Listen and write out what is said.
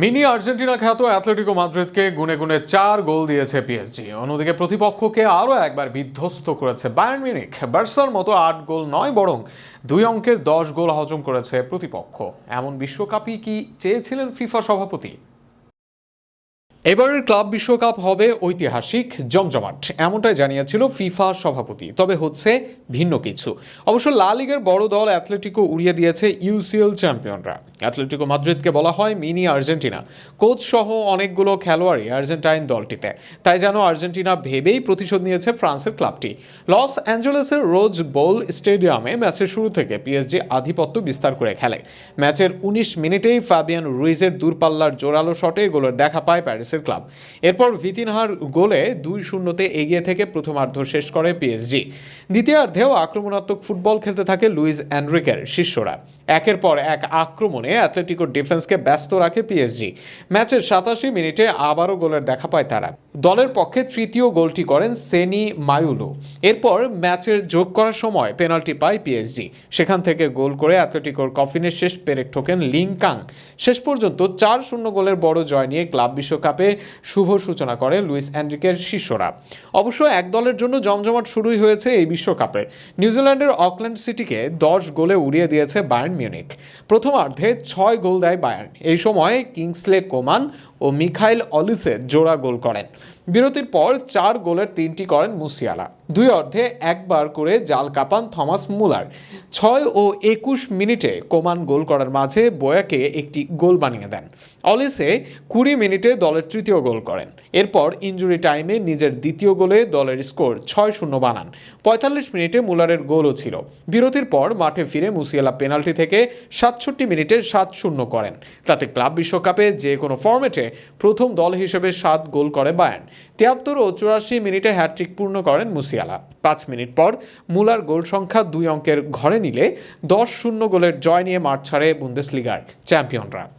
Mini Argentina খ্যাত Atletico মাদ্রিদকে গুনে গুনে চার গোল দিয়েছে পিএসজি অন্যদিকে প্রতিপক্ষকে আরও একবার বিধ্বস্ত করেছে বায়ার্ন মিনিক বার্সার মতো আট গোল নয় বরং দুই অঙ্কের দশ গোল হজম করেছে প্রতিপক্ষ। এমন বিশ্বকাপই কি চেয়েছিলেন ফিফা সভাপতি? এবারের ক্লাব বিশ্বকাপ হবে ঐতিহাসিক জমজমাট, এমনটাই জানিয়েছিল ফিফা সভাপতি। তবে হচ্ছে ভিন্ন কিছু। অবশ্য লা লিগের বড় দল অ্যাথলেটিকো উড়িয়ে দিয়েছে ইউসিএল চ্যাম্পিয়নরা। অ্যাথলেটিকো মাদ্রিদকে বলা হয় মিনি আর্জেন্টিনা। কোচ সহ অনেকগুলো খেলোয়াড়ই আর্জেন্টাইন দলটিতে। তাই যেন আর্জেন্টিনা ভেবেই প্রতিশোধ নিয়েছে ফ্রান্সের ক্লাবটি। লস অ্যাঞ্জেলেসের রোজ বোল স্টেডিয়ামে ম্যাচের শুরু থেকে পিএসজি আধিপত্য বিস্তার করে খেলে। ম্যাচের উনিশ মিনিটেই ফাবিয়ান রুইজের দূরপাল্লার জোরালো শটে গোলের দেখা পায় প্যারিসের ক্লাব এরপর ভিতিনহার গোলে দুই শূন্যতে এগিয়ে থেকে প্রথমার্ধ শেষ করে পিএসজি দ্বিতীয়ার্ধেও আক্রমণাত্মক ফুটবল খেলতে থাকে লুইস অ্যান্ড্রিকের শিষ্যরা। একের পর এক আক্রমণে অ্যাথলেটিকোর ডিফেন্সকে ব্যস্ত রাখে পিএসজি। ম্যাচের সাতাশি মিনিটে আবারও গোলের দেখা পায় তারা। দলের পক্ষে তৃতীয় গোলটি করেন সেনি মায়ুলো এরপর ম্যাচের যোগ করার সময় পেনাল্টি পায় পিএসজি। সেখান থেকে গোল করে অ্যাথলেটিকোর কফিনের শেষ পেরেক ঠোকেন লিংকাং শেষ পর্যন্ত চার শূন্য গোলের বড় জয় নিয়ে ক্লাব বিশ্বকাপে শুভ সূচনা করে লুইস অ্যান্ড্রিকের শিষ্যরা। অবশ্য এক দলের জন্য জমজমাট শুরুই হয়েছে এই বিশ্বকাপের। নিউজিল্যান্ডের অকল্যান্ড সিটিকে দশ গোলে উড়িয়ে দিয়েছে বায়ার্ন মিউনিক। প্রথমার্ধে ছয় গোল দেয় বায়ার্ন। এই সময় কিংসলে কোমান ও মিখাইল অলিসের জোড়া গোল করেন। বিরতির পর চার গোলের তিনটি করেন মুসিয়ালা। দুই অর্ধে একবার করে জাল কাপান থমাস মুলার। ছয় ও একুশ মিনিটে কোমান গোল করার মাঝে বয়াকে একটি গোল বানিয়ে দেন। অলিসে কুড়ি মিনিটে দলের তৃতীয় গোল করেন। এরপর ইঞ্জুরি টাইমে নিজের দ্বিতীয় গোলে দলের স্কোর ছয় শূন্য বানান। পঁয়তাল্লিশ মিনিটে মুলারের গোলও ছিল। বিরতির পর মাঠে ফিরে মুসিয়ালা পেনাল্টি থেকে সাতষট্টি মিনিটে সাত শূন্য করেন। তাতে ক্লাব বিশ্বকাপে যে কোনো ফর্মেটে প্রথম দল হিসেবে সাত গোল করে বায়ান তিয়াত্তর ও চুরাশি মিনিটে হ্যাট্রিক পূর্ণ করেন মুসিয়ালা। পাঁচ মিনিট পর মুলার গোল সংখ্যা দুই অঙ্কের ঘরে নিলে দশ শূন্য গোলের জয় নিয়ে মাঠ ছাড়ে বুন্দেসলিগার চ্যাম্পিয়নরা।